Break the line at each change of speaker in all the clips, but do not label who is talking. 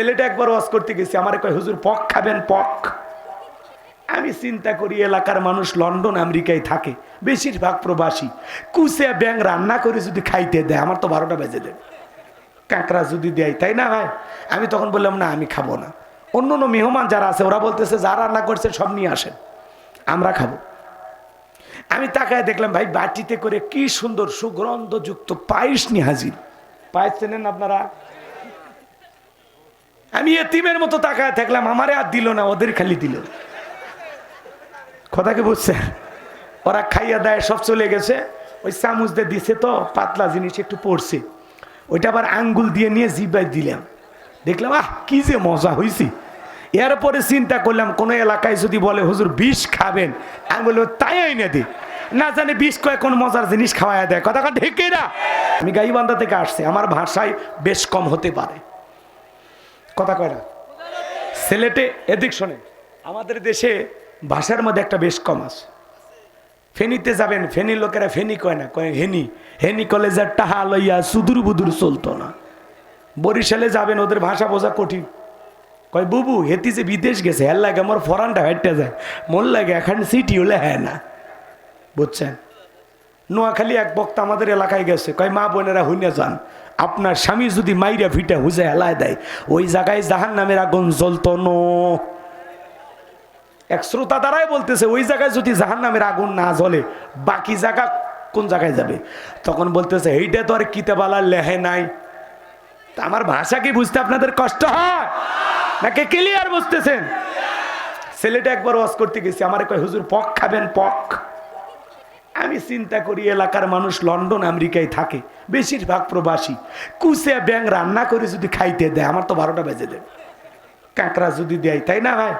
ছেলেটা একবার ওয়াজ করতে গেছি, আমার কয়, হুজুর, পক খাবেন, পক। আমি চিন্তা করি, এলাকার মানুষ লন্ডন, আমেরিকায় থাকে, বেশিরভাগ প্রবাসী। কুচে ব্যাং রান্না করে যদি খাইতে দেয়, আমার তো বারোটা বেজে দেবে কাঁকড়া যদি দেয়, তাই না ভাই? আমি তখন বললাম, না, আমি খাব না। অন্য অন্য মেহমান যারা আছে, ওরা বলতেছে, যা রান্না করছে, সব নিয়ে আসেন, আমরা খাব। আমি তাকায় দেখলাম, ভাই, বাটিতে করে কি সুন্দর সুগন্ধযুক্ত পায়েস নিয়ে হাজির। পায়েস চেনেন আপনারা? আমি এতিমের মতো তাকায় থাকলাম, আমারে আর দিল না, ওদের খালি দিল। কথা কি বুঝছেন ওরা খাইয়া দেয় সব চলে গেছে, ওই চামচ দিয়ে দিছে তো, পাতলা জিনিস একটু পড়ছে। ওইটা আবার আঙ্গুল দিয়ে নিয়ে জিবাই দিলাম। দেখলাম, আহ, কি যে মজা হয়েছি এরপরে চিন্তা করলাম, কোনো এলাকায় যদি বলে, হুজুর, বিষ খাবেন আমি তাই আইনে দি। না জানি বিষ কয়, কোন মজার জিনিস খাওয়ায় দেয়। কথা ঢেকে না। আমি গাইবান্ধা থেকে আসছি, আমার ভাষায় বেশ কম হতে পারে। কথা কয় না? সিলেটে এদিক শোনে, আমাদের দেশে ভাষার মধ্যে একটা বেশ কম আছে। ফেনিতে যাবেন ফেনির লোকেরা ফেনি কয় না, কয় হেনি। হেনি কলেজের টাহা লইয়া সুদূর বুদুর চলতো না। বরিশালে যাবেন, ওদের ভাষা বোঝা কঠিন। কয়, বুবু, হেতি যে বিদেশ গেছে হ্যাঁ লাগে আমার ফরানটা হেঁটে যায়। মন লাগে এখন সিটি হলে হ্যাঁ না। বুঝছেন? নোয়াখালী এক বক্তা আমাদের এলাকায় গেছে। কয়, মা বোনেরা, হইনে যান। আপনার স্বামী যদি মাইরা ফিটা হুজে হেলায় দেয়, ওই জায়গায় জাহান নামের আগুন জ্বলতো নো। এক শ্রোতা দ্বারাই বলতেছে, ওই জায়গায় যদি জাহান নামের আগুন না জ্বলে, বাকি জায়গা কোন জায়গায় যাবে? তখন বলতেছে, এইটা তো আর কিতাবালা লেহে নাই। আমার ভাষা কি বুঝতে আপনাদের কষ্ট হয়? নাকি ক্লিয়ার বুঝতেছেন? ছেলেটা একবার ওয়াজ করতে গেছি, আমার কয়, হুজুর, পক খাবেন, পক। আমি চিন্তা করি এলাকার মানুষ লন্ডন, আমেরিকায় থাকে, বেশিরভাগ প্রবাসী। কুচে ব্যাং রান্না করে যদি খাইতে দেয়, আমার তো বারোটা বেজে দেবে কাঁকড়া যদি দেয়, তাই না ভাই?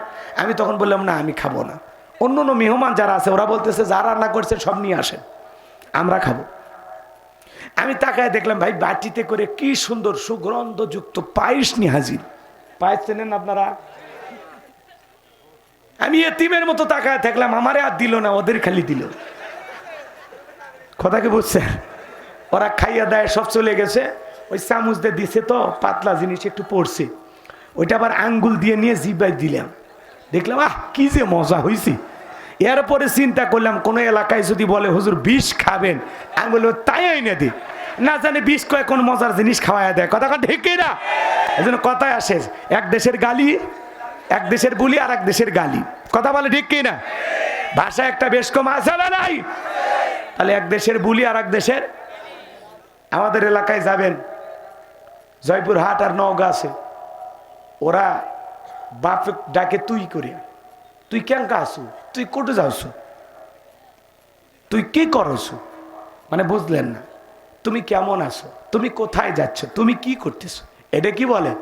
আমি তখন বললাম, না, আমি খাব না। অন্য অন্য মেহমান যারা আছে, ওরা বলতেছে, যা রান্না করছে সব নিয়ে আসেন, আমরা খাব। আমি তাকায় দেখলাম, ভাই, বাটিতে করে কি সুন্দর সুগন্ধযুক্ত পায়েস নিয়ে হাজির। পায়েস চেনেন আপনারা? আমি এতিমের মতো তাকায় থাকলাম, আমারে আর দিল না, ওদের খালি দিল। কথা কি বুঝছেন? ওরা খাইয়া দেয় সব চলে গেছে। ওই চামচ দিয়ে দিছে তো, পাতলা জিনিস একটু পড়ছে। ওইটা আবার আঙ্গুল দিয়ে নিয়ে জিবাই দিলাম। দেখলাম, আহ, কি যে মজা হয়েছি এরপরে চিন্তা করলাম, কোনো এলাকায় যদি বলে, হুজুর, বিষ খাবেন আমি বলব তাই আইনে দি। না জানি বিষ কয়, কোন মজার জিনিস খাওয়ায় দেয়। কথা কথা ঢেকে না এই জন্য কথায় আসে, এক দেশের গালি, এক দেশের বুলি আর এক দেশের গালি। কথা বলে কি না ভাষা একটা বেশ কম না নাই? তাহলে এক দেশের বুলি আর এক দেশের? আমাদের এলাকায় যাবেন, জয়পুর হাট আর নওগাঁ আছে। ওরা বাপ ডাকে, তুই করে তুই কেন আসু তুই কোটে যাওছু? তুই কি করছু? মানে বুঝলেন না, তুমি কেমন আছো? তুমি কোথায় যাচ্ছ? তুমি কি করতেছো? এটা কি বলে?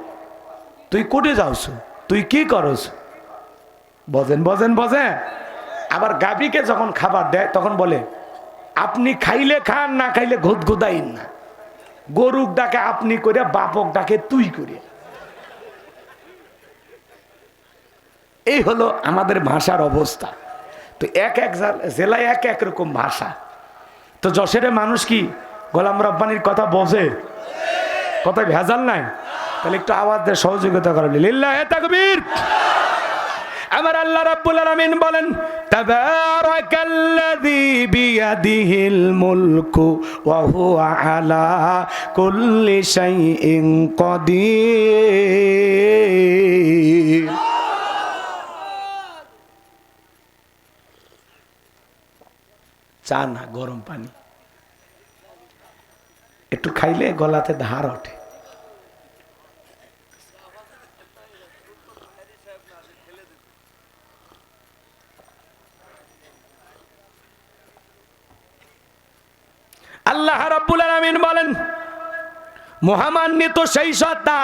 তুই কোটে যাওছু? তুই কি করছ? বজেন বজেন বজেন আবার গাবিকে যখন খাবার দেয়, তখন বলে আপনি খাইলে খান, না খাইলে ঘুদ ঘুদাইন না। গরুক ডাকে আপনি করে বাপক ডাকে তুই করে এই হলো আমাদের ভাষার অবস্থা। তো এক এক জেলায় এক এক রকম ভাষা। তো যশোরের মানুষ কি গোলাম রব্বানির কথা বোঝে? কথা ভেজাল নাই? তাহলে একটু আওয়াজ দিয়ে সহযোগিতা করেন। লিল্লাহ আমার আল্লাহ রাব্বুল আলামিন বলেন তাবারাকাল্লাযী বিয়াদিহিল মুলকু ওয়া হুয়া আলা কুল্লি শাইইন কাদির চা না, গরম পানি। একটু খাইলে গলাতে ধার ওঠে। আল্লাহ রাব্বুল আলামিন বলেন মহামান্বিত সেই সত্তা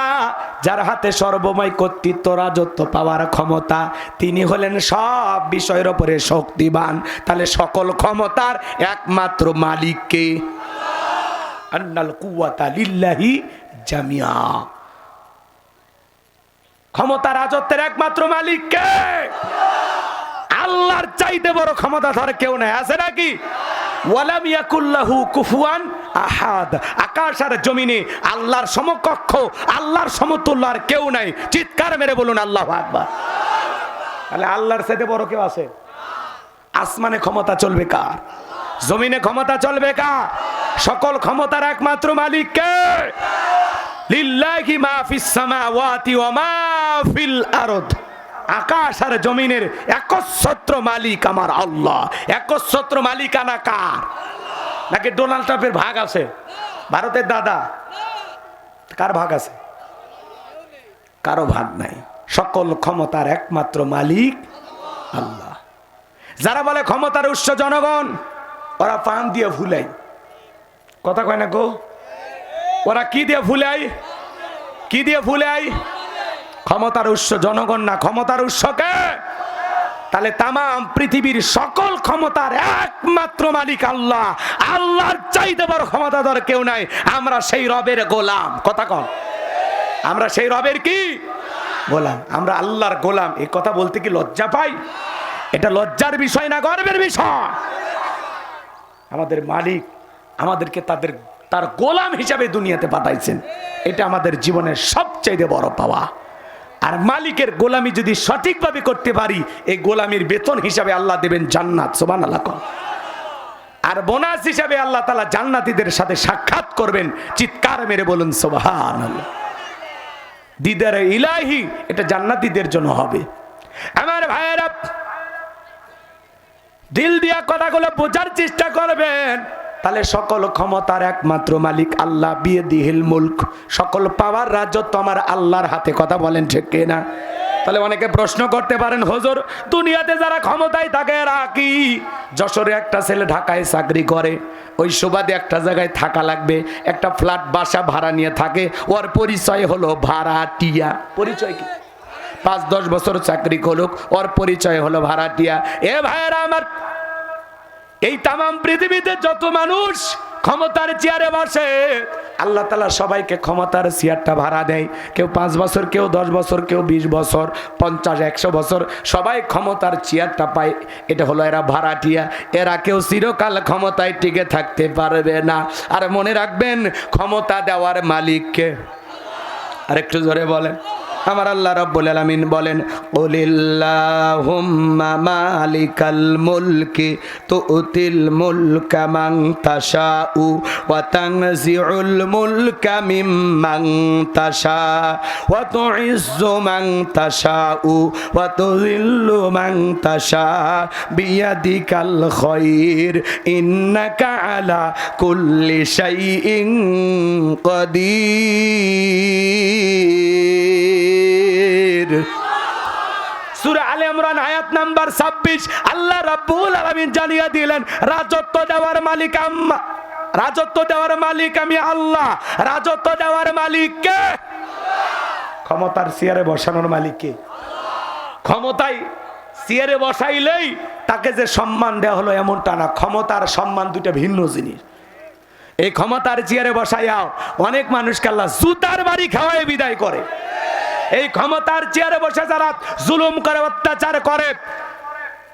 যার হাতে সর্বময় কর্তৃত্ব, রাজত্ব পাওয়ার ক্ষমতা। তিনি হলেন সব বিষয়ের উপরে শক্তিবান। তাহলে সকল ক্ষমতার একমাত্র মালিককে আন্নাল কুওয়াতা লিল্লাহি জামিয়া। ক্ষমতা রাজত্বের একমাত্র মালিককে আল্লাহর চাইতে বড় ক্ষমতা ধর কেউ নাই। আছে নাকি? ওয়ালাম ইয়াকুল্লাহু কুফুয়ান আহাদ। আকাশ আর জমিনে আল্লাহর সমকক্ষ, আল্লাহর সমতুল্য আর কেউ নাই। চিৎকার মেরে বলুন, আল্লাহ আকবার। তাহলে আল্লাহর সাথে বড় কেউ আছে? আসমানে ক্ষমতা চলবে কার? জমিনে ক্ষমতা চলবে কার? সকল ক্ষমতার একমাত্র মালিক কে? লিল্লাহি মা ফিস সামাওয়াতি ওয়া মা ফিল আরদ। আকাশ আর জমিনের একচ্ছত্র মালিক আমার আল্লাহ। একচ্ছত্র মালিকানা কার? নাকি ডোনাল্ড ট্রাম্পের ভাগ আছে? ভারতের দাদা? কার ভাগ আছে? কারও ভাগ নাই। সকল ক্ষমতার একমাত্র মালিক আল্লাহ। যারা বলে ক্ষমতার উৎস জনগণ, ওরা পান দিয়ে ভুলাই। কথা কয় না গো? ওরা কি দিয়ে ভুলাই? কি দিয়ে ভুলাই? ক্ষমতার উৎস জনগণ না, ক্ষমতার উৎসকে তাহলে তাম পৃথিবীর সকল ক্ষমতার একমাত্র মালিক আল্লাহ। আল্লাহর চাইতে বড় ক্ষমতাধর কেউ নাই। আমরা সেই রবের গোলাম। কথা কন। আমরা সেই রবের কি? গোলাম। আমরা আল্লাহর গোলাম। এই কথা বলতে কি লজ্জা পাই? এটা লজ্জার বিষয় না, গর্বের বিষয়। আমাদের মালিক আমাদেরকে তাদের, তার গোলাম হিসাবে দুনিয়াতে পাঠাইছেন। এটা আমাদের জীবনের সবচাইতে বড় পাওয়া। আর মালিকের গোলামি যদি সঠিকভাবে করতে পারি, এই গোলামির বেতন হিসাবে আল্লাহ দেবেন জান্নাত সোবান আল্লাহ। আর বোনাস হিসাবে আল্লাহ তালা জান্নাতীদের সাথে সাক্ষাৎ করবেন, চিৎকার মেরে বলুন সোবাহান দিদার ইলাহি, এটা জান্নাতীদের জন্য হবে। আমার ভাইয়েরা, দিল দিয়া কথাগুলো বোঝার চেষ্টা করবেন। তাহলে সকল ক্ষমতার একমাত্র মালিক আল্লাহ বিয়ে দিহিল মুল্ক। সকল পাওয়ার রাজত্ব আমার আল্লাহর হাতে, কথা বলেন ঠিক না তাহলে অনেকে প্রশ্ন করতে পারেন, হজুর, দুনিয়াতে যারা ক্ষমতায় থাকে এরা কি? যশোরে একটা ছেলে ঢাকায় চাকরি করে, ওই সুবাদে একটা জায়গায় থাকা লাগবে, একটা ফ্ল্যাট, বাসা ভাড়া নিয়ে থাকে, ওর পরিচয় হলো ভাড়াটিয়া। পরিচয় কি? পাঁচ দশ বছর চাকরি করুক, ওর পরিচয় হলো ভাড়াটিয়া। এ ভাইয়েরা আমার এই তাম পৃথিবীতে যত মানুষ ক্ষমতার চেয়ারে বসে, আল্লাহ তালা সবাইকে ক্ষমতার চেয়ারটা ভাড়া দেয়। কেউ পাঁচ বছর, কেউ দশ বছর, কেউ বিশ বছর, পঞ্চাশ, একশো বছর, সবাই ক্ষমতার চেয়ারটা পায়। এটা হলো এরা ভাড়াটিয়া। এরা কেউ চিরকাল ক্ষমতায় টিকে থাকতে পারবে না। আর মনে রাখবেন, ক্ষমতা দেওয়ার মালিককে। আর একটু জোরে বলেন। আমার আল্লাহ রব্বুল আলামিন বলেন কুলিল্লাহুম্মা মালিকাল মুলকি তুতিল মুলকা মান তাশাউ ওয়া তানজিউল মুলকা মিম্মান তাশা ওয়া তুইজ্জু মান তাশাউ ওয়া তুযিল্লু মান তাশা বিয়াদিকাল খায়র ইন্নাকা আলা কুল্লি শাইইন কাদির। সূরা আলে আয়াত নাম্বার 26 আল্লাহ রাব্বুল জানিয়ে দিলেন, রাজত্ব দেওয়ার মালিক আম্মা, রাজত্ব দেওয়ার মালিক আমি আল্লাহ, রাজত্ব দেওয়ার মালিক কে? ক্ষমতার চেয়ারে বসানোর মালিক কে? বসাইলেই তাকে যে সম্মান দেওয়া হলো এমনটা না, ক্ষমতার সম্মান দুইটা ভিন্ন জিনিস। এই ক্ষমতার চেয়ারে বসাইয়াও অনেক মানুষকে আল্লাহ জুতার বাড়ি খাওয়ায় বিদায় করে। এই ক্ষমতার চেয়ারে বসে যারা জুলুম করে, অত্যাচার করে,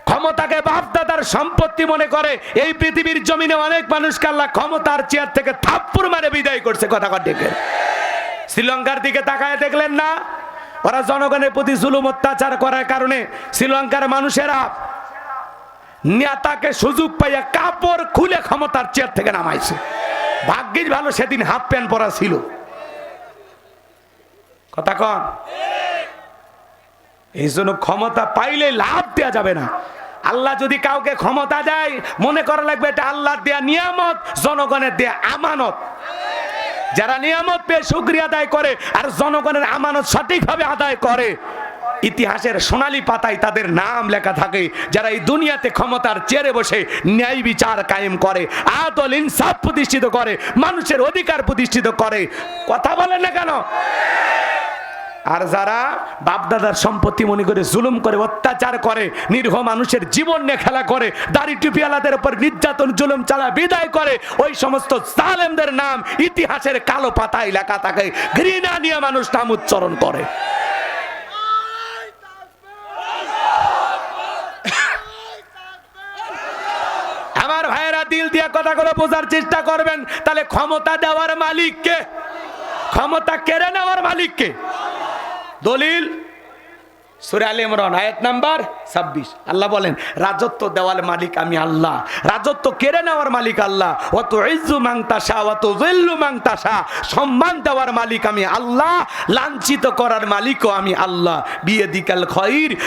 ক্ষমতাকে বাপদাদার সম্পত্তি মনে করে, এই পৃথিবীর জমিনে অনেক মানুষকে আল্লাহ ক্ষমতার চেয়ার থেকে থাপ্পুর মারে বিদায় করছে, কথা ডেকে শ্রীলঙ্কার দিকে তাকায় দেখলেন না? ওরা জনগণের প্রতি জুলুম, অত্যাচার করার কারণে শ্রীলঙ্কার মানুষেরা নেতাকে সুযোগ পাইয়া কাপড় খুলে ক্ষমতার চেয়ার থেকে নামাইছে। ভাগ্যিস ভালো সেদিন হাফ প্যান্ট পরা ছিল। কথা কন। এই জন্য ক্ষমতা পাইলে লাভ দেওয়া যাবে না। আল্লাহ যদি কাউকে ক্ষমতা দেয়, মনে করা লাগবে এটা আল্লাহ দেয়া নিয়ামত, জনগণের দেয়া আমানত। যারা নিয়ামত পেয়ে শুক্রিয়া আদায় করে আর জনগণের আমানত সঠিকভাবে আদায় করে, ইতিহাসের সোনালী পাতায় তাদের নাম লেখা থাকে। যারা এই দুনিয়াতে ক্ষমতার চেয়ারে বসে ন্যায় বিচার কায়েম করে, আদল ইনসাফ প্রতিষ্ঠিত করে, মানুষের অধিকার প্রতিষ্ঠিত করে, কথা বলেন না কেন? আর যারা বাপদাদার সম্পত্তি মনে করে জুলুম করে, অত্যাচার করে, নিরীহ মানুষের জীবন নিয়ে খেলা করে, দাড়ি টুপিওয়ালাদের উপর নির্যাতন, জুলুম চালা বিদায় করে, ওই সমস্ত সালেমদের নাম ইতিহাসের কালো পাতায় লেখা থাকে, ঘৃণা নিয়ে মানুষ নাম উচ্চারণ করে। আমার ভাইয়েরা, দিল দিয়া কথাগুলো বোঝার চেষ্টা করবেন, তাহলে ক্ষমতা দেওয়ার মালিককে, ক্ষমতা কেড়ে নেওয়ার মালিককে দলিল? ছাব্বিশ। আল্লাহ বলেন, রাজত্ব দেওয়ার মালিক আমি আল্লাহ। রাজত্ব নেওয়ার মালিক আল্লাহ। অত অত সম্মান দেওয়ার মালিক আমি আল্লাহ। লাঞ্ছিত করার মালিকও আমি আল্লাহ। বিয়ে দিকাল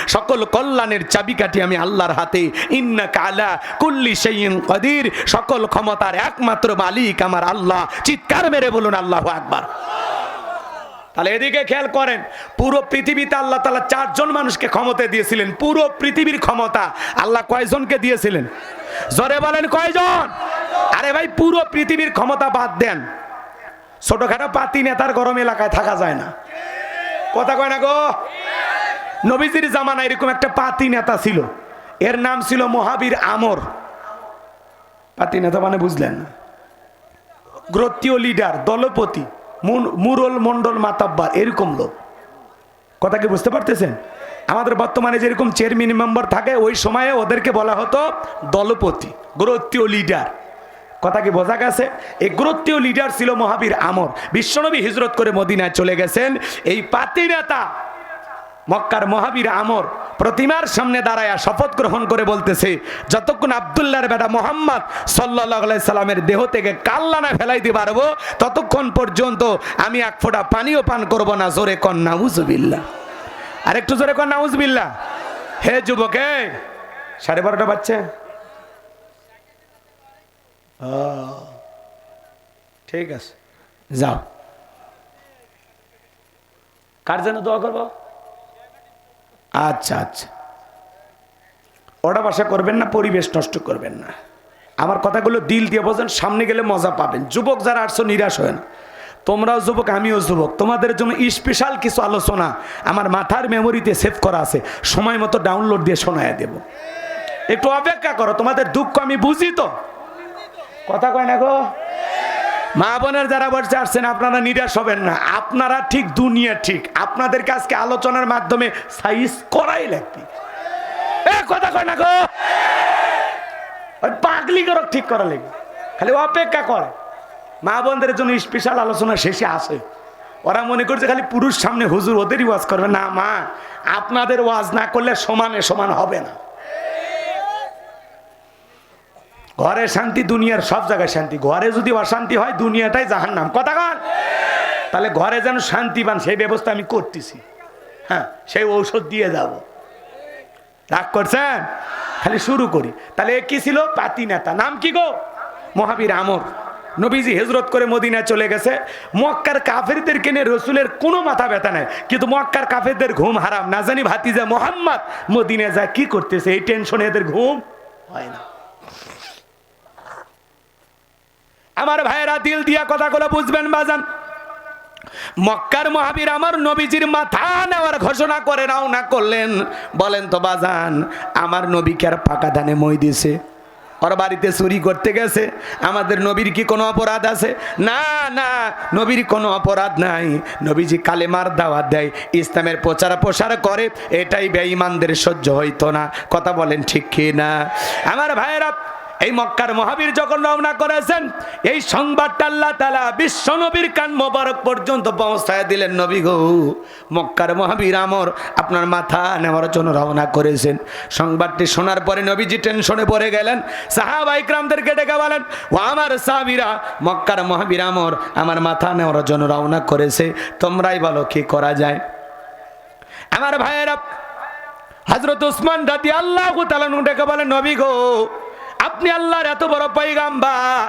সকল কল্যাণের চাবিকাঠি আমি আল্লাহর হাতে। ইন্না কালা কুল্লি সেইন কদির, সকল ক্ষমতার একমাত্র মালিক আমার আল্লাহ। চিৎকার মেরে বলুন, আল্লাহ আকবার। তাহলে এদিকে খেয়াল করেন, পুরো পৃথিবীতে আল্লাহ তালা চারজন মানুষকে ক্ষমতা দিয়েছিলেন, পুরো পৃথিবীর ক্ষমতা আল্লাহ কয়জনকে দিয়েছিলেন? জোরে বলেন কয়জন? আরে ভাই, পুরো পৃথিবীর ক্ষমতা বাদ দেন। ছোটখাটো পাতি নেতার গরম এলাকায় থাকা যায় না। কথা কয় না গো? নবীজির জামানা এরকম একটা পাতি নেতা ছিল। এর নাম ছিল মহাবীর আমর। পাতি নেতা মানে বুঝলেন না। গ্রতীয় লিডার, দলপতি। মুরল মন্ডল মাতাব্বার, এরকম লোক। কথা কি বুঝতে পারতেছেন? আমাদের বর্তমানে যেরকম চেয়ারম্যান মেম্বার থাকে, ওই সময়ে ওদেরকে বলা হতো দলপতি গ্রতীয় লিডার কথা কি বোঝা গেছে? এই গ্রতীয় লিডার ছিল মহাবীর আমর। বিশ্বনবী হিজরত করে মদিনায় চলে গেছেন। এই পাতি নেতা মক্কার মহাবীর আমর প্রতিমার সামনে দাঁড়ায় শপথ গ্রহণ করে বলতেছে, যতক্ষণ আবদুল্লাহর বেটা মোহাম্মদ সাল্লাহ সাল্লামের দেহ থেকে কাল্লানা ফেলাইতে পারব, ততক্ষণ পর্যন্ত আমি এক ফোঁটা পানিও পান করব না। জোরে কন নাউজবিল্লা আর একটু জোরে কন নাউজবিল্লা হে যুবকে, সাড়ে বারোটা বাচ্চা ঠিক আছে, যাও। কার জন্য দোয়া করব? আচ্ছা আচ্ছা। ওটা বাসা করবেন না, পরিবেশ নষ্ট করবেন না। আমার কথাগুলো দিল দিয়ে বোঝেন, সামনে গেলে মজা পাবেন। যুবক যারা আসছো, নিরাশ হয় না। তোমরাও যুবক, আমিও যুবক। তোমাদের জন্য স্পেশাল কিছু আলোচনা আমার মাথার মেমোরিতে সেভ করা আছে। সময় মতো ডাউনলোড দিয়ে শোনায় দেব। একটু অপেক্ষা করো, তোমাদের দুঃখ আমি বুঝি তো? কথা কয় না গো? মা বোনের যারা বসে আসছেন, আপনারা নিরাশ হবেন না। আপনারা ঠিক, দুনিয়া ঠিক। আপনাদের আজকে আলোচনার মাধ্যমে সাইজ করাই লাগবে। কথা কয় না গো। পাগলি করো ঠিক করা লাগবে। খালি অপেক্ষা করে। মা বোনদের জন্য স্পেশাল আলোচনা শেষে আসে। ওরা মনে করছে খালি পুরুষ সামনে হুজুর ওদেরই ওয়াজ করবে। না মা, আপনাদের ওয়াজ না করলে সমানে সমান হবে না। ঘরে শান্তি, দুনিয়ার সব জায়গায় শান্তি। ঘরে যদি অশান্তি হয়, দুনিয়াটাই জাহান নাম কথা কন? তাহলে ঘরে যেন শান্তি পান, সেই ব্যবস্থা আমি করতেছি। হ্যাঁ সেই ঔষধ দিয়ে যাব। রাগ করছেন? খালি শুরু করি। তাহলে কি ছিল? পাতি নেতা। নাম কি গো? মহাবীর আমর। নবীজি হেজরত করে মদিনায় চলে গেছে। মক্কার কাফেরদেরকে কেনে রসুলের কোনো মাথা ব্যথা নাই। কিন্তু মক্কার কাফেরদের ঘুম হারাম। না জানি ভাতিজা মোহাম্মদ মদিনায় যা কি করতেছে? এই টেনশনে এদের ঘুম হয় না। আমার ভাইয়েরা দিল দিয়া কথাগুলো বুঝবেন, বাজান। মক্কার মহাবীর আমার নবীজির মাথা নেওয়ার ঘোষণা করে নাও না করলেন। বলেন তো, বাজান, আমার নবীকে আর পাকা ধানে মই দিছে ওর বাড়িতে চুরি করতে গেছে। আমাদের নবীর কি কোনো অপরাধ আছে? না না, নবীর কোনো অপরাধ নাই। নবীজি কালেমার দাওয়াত দেয়, ইসলামের প্রচার প্রসার করে। এটাই বেঈমানদের সহ্য হইতো না। কথা বলেন ঠিক কি না? আমার ভাইয়েরা এই মক্কার মহাবীর যখন রওনা করেছেন, এই সংবাদটা আল্লাহ তালা বিশ্ব নবীর কান মোবারক পর্যন্ত পৌঁছায় দিলেন, নবী গো, মক্কার মহাবীর আমর আপনার মাথা নেওয়ার জন্য রওনা করেছেন। সংবাদটি শোনার পরে নবীজি টেনশনে পড়ে গেলেন। সাহাবাইকরামদেরকে ডেকে বলেন, ও আমার সাহাবিরা, মক্কার মহাবীর আমর আমার মাথা নেওয়ার জন্য রওনা করেছে, তোমরাই বলো কি করা যায়? আমার ভাইয়েরা হজরত উসমান দাদি আল্লাহ তালানু ডেকে বলেন, নবী গো আপনি আল্লাহর এত বড় পৈগাম্বার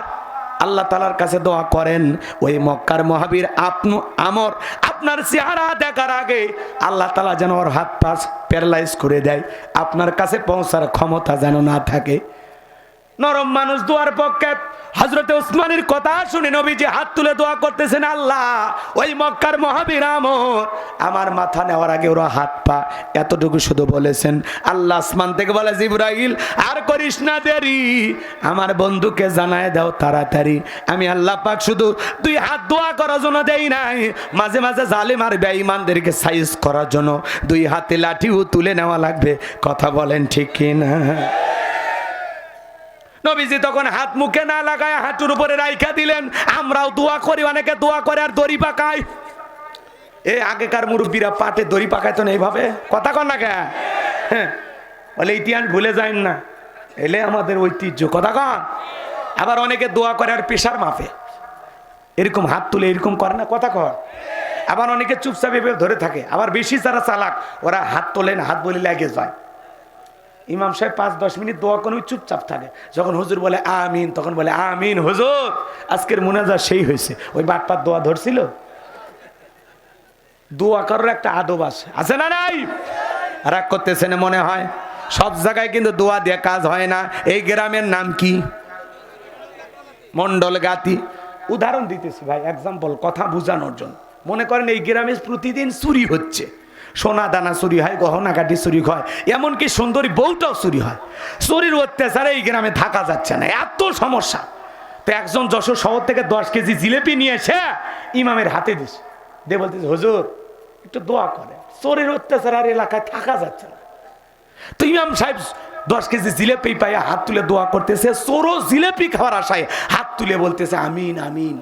আল্লাহ তালার কাছে দোয়া করেন, ওই মক্কার মহাবীর আপনু আমর, আপনার চেহারা দেখার আগে আল্লাহ তালা যেন ওর হাত পাস প্যারালাইজ করে দেয়, আপনার কাছে পৌঁছার ক্ষমতা যেন না থাকে। নরম মানুষ দোয়ার পক্ষে হজরতে উসমানের কথা শুনে নবীজি হাত তুলে দোয়া করতেছেন, আল্লাহ, ওই মক্কার মহাবীর আমর। আমার মাথা নেওয়ার আগে ওরা হাত পা এতটুকু শুধু বলেছেন, আল্লাহ আসমান থেকে বলে, জিব্রাইল, আর করিস না দেরি। আমার বন্ধুকে জানায় দাও তাড়াতাড়ি। আমি আল্লাহ পাক শুধু দুই হাত দোয়া করার জন্য দেই নাই। মাঝে মাঝে জালিম আর বেঈমানদেরকে সাইজ করার জন্য দুই হাতে লাঠিও তুলে নেওয়া লাগবে। কথা বলেন ঠিক কি না নবীজি তখন হাত মুখে না লাগায় হাঁটুর উপরে রাইখা দিলেন। আমরাও দোয়া করি, অনেকে দোয়া করে আর দড়ি পাকায়। এ আগেকার মুরব্বীরা পাটে দড়ি পাকাইতো না এইভাবে? কথা কন না কে? হ্যাঁ বলে ইতিহাস ভুলে যাইন না। এলে আমাদের ঐতিহ্য, কথা কন। আবার অনেকে দোয়া করে আর পেশার মাপে এরকম হাত তুলে এরকম করে না, কথা কর আবার অনেকে চুপচাপ ধরে থাকে। আবার বেশি যারা চালাক, ওরা হাত তোলেন হাত বলে লাগে যায়। ইমাম সাহেব পাঁচ, দশ মিনিট দোয়া ওই চুপচাপ থাকে। যখন হুজুর বলে আমিন, তখন বলে আমিন, হুজুর, আজকের মুনাজা সেই হয়েছে। ওই বাটপাত দোয়া ধরছিল? দোয়া করার একটা আদব আছে। আছে না নাই? রাগ করতেছে না মনে হয়? সব জায়গায় কিন্তু দোয়া দিয়ে কাজ হয় না। এই গ্রামের নাম কি? মন্ডল গাতি। উদাহরণ দিতেছি ভাই এক্সাম্পল কথা বোঝানোর জন্য। মনে করেন এই গ্রামে প্রতিদিন চুরি হচ্ছে। সোনা দানা চুরি হয়, গহনা কাটি চুরি হয়, এমনকি সুন্দরী বউটাও চুরি হয়। চুরির অত্যাচারে এই গ্রামে থাকা যাচ্ছে না, এত সমস্যা। তো একজন যশোর শহর থেকে দশ কেজি জিলেপি নিয়ে এসে ইমামের হাতে দিস দে বলতেছে, হুজুর, একটু দোয়া করে চোরের অত্যাচার আর এলাকায় থাকা যাচ্ছে না। তো ইমাম সাহেব দশ কেজি জিলেপি পাইয়া হাত তুলে দোয়া করতেছে, চোরও জিলেপি খাওয়ার আশায় হাত তুলে বলতেছে, আমিন আমিন।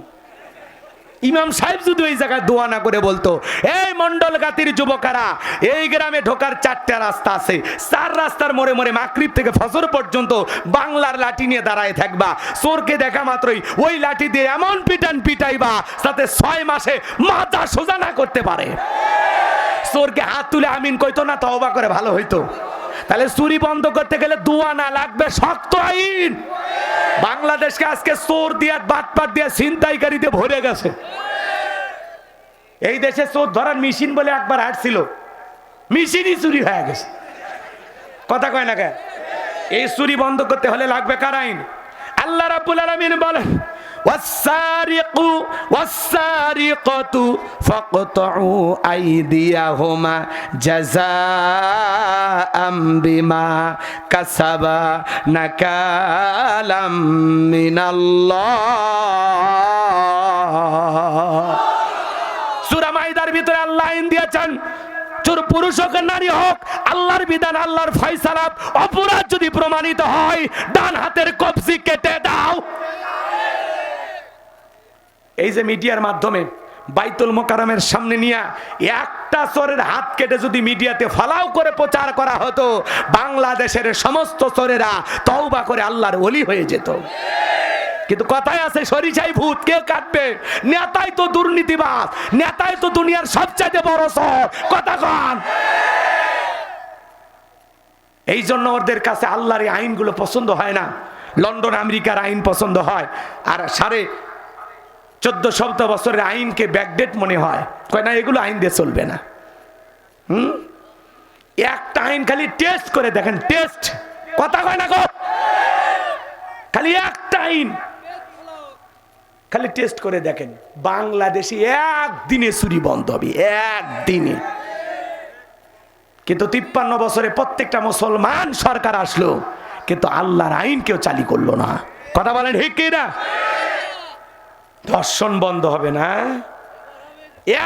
ইমাম সাহেব যদি ওই জায়গায় দোয়া না করে বলতো, এই মন্ডল গাতির যুবকারা, এই গ্রামে ঢোকার চারটা রাস্তা আছে। চার রাস্তার মোড়ে মোড়ে মাকরিব থেকে ফজর পর্যন্ত বাংলার লাঠি নিয়ে দাঁড়ায় থাকবা। চোরকে দেখা মাত্রই ওই লাঠি দিয়ে এমন পিটান পিটাইবা যাতে ছয় মাসে মাথা সোজা না করতে পারে। চোরকে হাত তুলে আমিন কইতো, না, তওবা করে ভালো হইতো। তাহলে চুরি বন্ধ করতে গেলে দোয়া না লাগবে, শক্ত আইন। বাংলাদেশকে আজকে চোর দিয়া বাটপাট দিয়া, ছিনতাইকারীতে ভরে গেছে। এই দেশে চোর ধরার মেশিন বলে একবার হাঁটছিল। মেশিনই চুরি হয়ে গেছে। কথা কয় না কে? এই চুরি বন্ধ করতে হলে লাগবে কার আইন? আল্লাহ রাব্বুল আলামিন বলেন والسارق والسارقة فاقطعوا أيديهما جزاء بما كسبا نكالا من الله সূরা মাইদার ভিতরে আল্লাহ আইন দিয়েছেন চোর পুরুষ হোক আর নারী হোক আল্লাহর বিধান আল্লাহর ফয়সালাত অপরাধ যদি প্রমাণিত হয় ডান হাতের কবজি কেটে দাও এই যে মিডিয়ার মাধ্যমে বাইতুল মোকারমের সামনে নিয়ে একটা চোরের হাত কেটে যদি মিডিয়াতে ফলাও করে প্রচার করা হতো, বাংলাদেশের সমস্ত চোরেরা তওবা করে আল্লাহর ওলি হয়ে যেত। কিন্তু কথায় আছে সরিষাই ভূত, কে কাটবে? নেতাই তো দুর্নীতিবাদ নেতাই তো দুনিয়ার সবচাইতে বড় চোর। কথা কন। এই জন্য ওদের কাছে আল্লাহর আইনগুলো পছন্দ হয় না। লন্ডন, আমেরিকার আইন পছন্দ হয়। আর সাড়ে চোদ্দ সপ্তাহ বছরের আইনকে ব্যাকডেট মনে হয়। কয় না, এগুলো আইন দিয়ে চলবে না। হুম? একটা আইন খালি টেস্ট করে দেখেন টেস্ট কথা কয় না গো? খালি একটা আইন। খালি টেস্ট করে দেখেন, বাংলাদেশে একদিনে চুরি বন্ধ হবে, একদিনে। কিন্তু তিপ্পান্ন বছরে প্রত্যেকটা মুসলমান সরকার আসলো, কিন্তু আল্লাহর আইন কেউ চালি করল না। কথা বলেন ঠিক না ধর্ষণ বন্ধ হবে না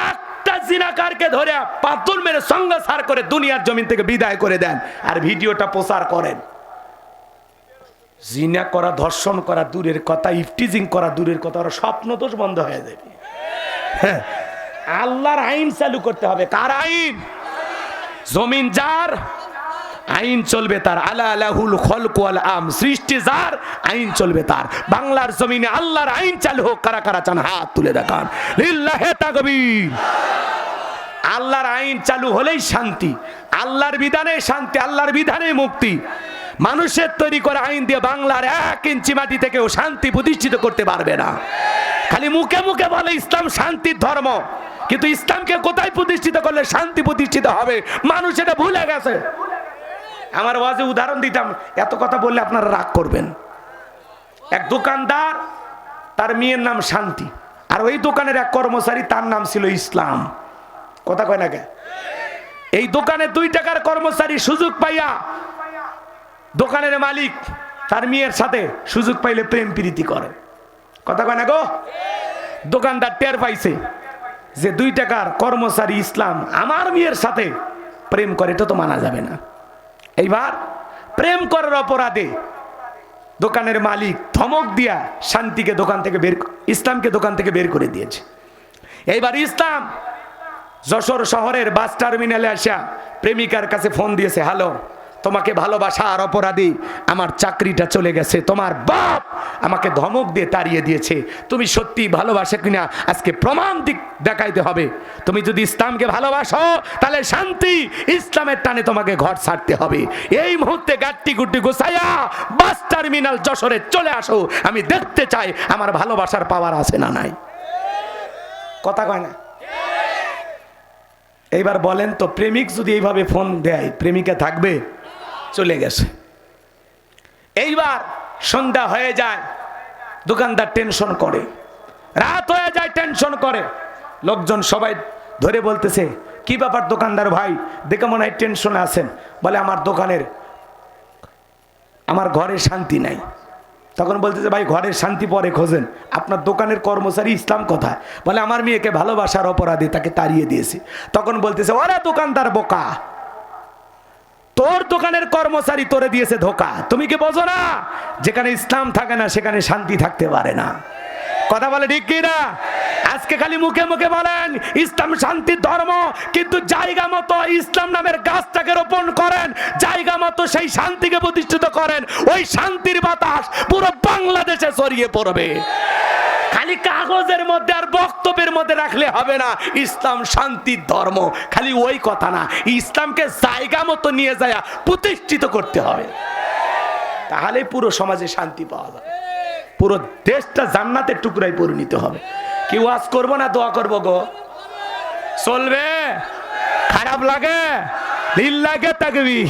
একটা জিনাকারকে ধরে পাথর মেরে সঙ্গে সার করে দুনিয়ার জমিন থেকে বিদায় করে দেন আর ভিডিওটা প্রচার করেন। জিনা করা ধর্ষণ করা দূরের কথা ইফটিজিং করা দূরের কথা ওরা স্বপ্ন দোষ বন্ধ হয়ে যাবে। হ্যাঁ, আল্লাহর আইন চালু করতে হবে। কার আইন? জমিন যার আইন চলবে তার। আলা আলাহুল খলক ওয়াল আম। সৃষ্টি যার, আইন চলবে তার। বাংলার জমিনে আল্লাহর আইন চালু হোক, কারা কারা চান, হাত তুলে দেখান। আল্লাহর আইন চালু হলেই শান্তি। আল্লাহর বিধানে শান্তি, আল্লাহর বিধানে মুক্তি। মানুষের তৈরি করা আইন দিয়ে বাংলার এক ইঞ্চি মাটি থেকেও শান্তি প্রতিষ্ঠিত করতে পারবে না। খালি মুখে মুখে বলে, ইসলাম শান্তির ধর্ম। কিন্তু ইসলামকে কোথায় প্রতিষ্ঠিত করলে শান্তি প্রতিষ্ঠিত হবে? মানুষ এটা ভুলে গেছে। আমার ওয়াজে উদাহরণ দিতাম, এত কথা বললে আপনারা রাগ করবেন। এক দোকানদার, তার মেয়ের নাম শান্তি। আর ওই দোকানের এক কর্মচারী, তার নাম ছিল ইসলাম। কথা কয় না কে? এই দোকানে দুই টাকার কর্মচারী সুযোগ পাইয়া দোকানের মালিক, তার মেয়ের সাথে সুযোগ পাইলে প্রেম প্রীতি করে। কথা কয় না গো? দোকানদার টের পাইছে যে দুই টাকার কর্মচারী ইসলাম আমার মেয়ের সাথে প্রেম করে, এটা তো মানা যাবে না। এইবার প্রেম করার অপরাধে দোকানের মালিক ধমক দিয়া শান্তিকে দোকান থেকে বের ইসলামকে দোকান থেকে বের করে দিয়েছে। এইবার ইসলাম যশোর শহরের বাস টার্মিনালে আসা প্রেমিকার কাছে ফোন দিয়েছে, হ্যালো তোমাকে ভালোবাসা আর অপরাধী, আমার চাকরিটা চলে গেছে, তোমার বাপ আমাকে ধমক দিয়ে তাড়িয়ে দিয়েছে। তুমি সত্যি ভালোবাসে কিনা? আজকে প্রমাণ দিক দেখাইতে হবে। তুমি যদি ইসলামকে ভালোবাসো, তাহলে শান্তি ইসলামের টানে তোমাকে ঘর ছাড়তে হবে। এই মুহূর্তে গাট্টি গুট্টি গুছাইয়া বাস টার্মিনাল যশোরে চলে আসো। আমি দেখতে চাই আমার ভালোবাসার পাওয়ার আছে না নাই। কথা কয় না? এইবার বলেন তো, প্রেমিক যদি এইভাবে ফোন দেয়, প্রেমিকা থাকবে? চলে গেছে। এইবার সন্ধ্যা হয়ে যায়, দোকানদার টেনশন করে। রাত হয়ে যায়, টেনশন করে। লোকজন সবাই ধরে বলতেছে, কি ব্যাপার দোকানদার ভাই? দেখে মনে হয় টেনশনে আছেন। বলে, আমার দোকানের, আমার ঘরে শান্তি নাই। তখন বলতেছে, ভাই, ঘরের শান্তি পরে খোঁজেন। আপনার দোকানের কর্মচারী ইসলাম কথা বলে, আমার মেয়েকে ভালোবাসার অপরাধে তাকে তাড়িয়ে দিয়েছে। তখন বলতেছে, ওরা দোকানদার বোকা! তোর দোকানের কর্মচারী তোরে দিয়েছে ধোকা। তুমি কি বোঝো না? যেখানে ইসলাম থাকে না, সেখানে শান্তি থাকতে পারে না। কথা বলে ঠিক কি না আজকে খালি মুখে মুখে বলেন, ইসলাম শান্তির ধর্ম, কিন্তু জায়গা মতো ইসলাম নামের গাছটাকে রোপণ করেন, জায়গা মতো সেই শান্তিকে প্রতিষ্ঠিত করেন, ওই শান্তির বাতাস পুরো বাংলাদেশে ছড়িয়ে পড়বে। খালি কাগজের মধ্যে আর বক্তব্যের মধ্যে রাখলে হবে না। ইসলাম শান্তির ধর্ম। খালি ওই কথা না। ইসলামকে জায়গা মতো নিয়ে যায় প্রতিষ্ঠিত করতে হবে। তাহলে পুরো সমাজে শান্তি পাওয়া যাবে। পুরো দেশটা জান্নাতের টুকরায় পরিণত হবে। কি ওয়াজ করব না দোয়া করব গো? চলবে? খারাপ লাগে? নীল লাগে তাকবি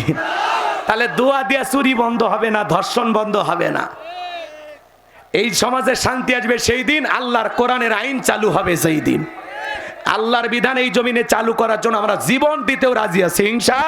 তাহলে দোয়া দিয়া চুরি বন্ধ হবে না, ধর্ষণ বন্ধ হবে না। এই সমাজে শান্তি আসবে সেই দিন আল্লাহর কোরআনের আইন চালু হবে সেই দিন। আল্লাহর বিধান এই জমিনে চালু করার জন্য আমরা জীবন দিতেও রাজি আছি হিংসা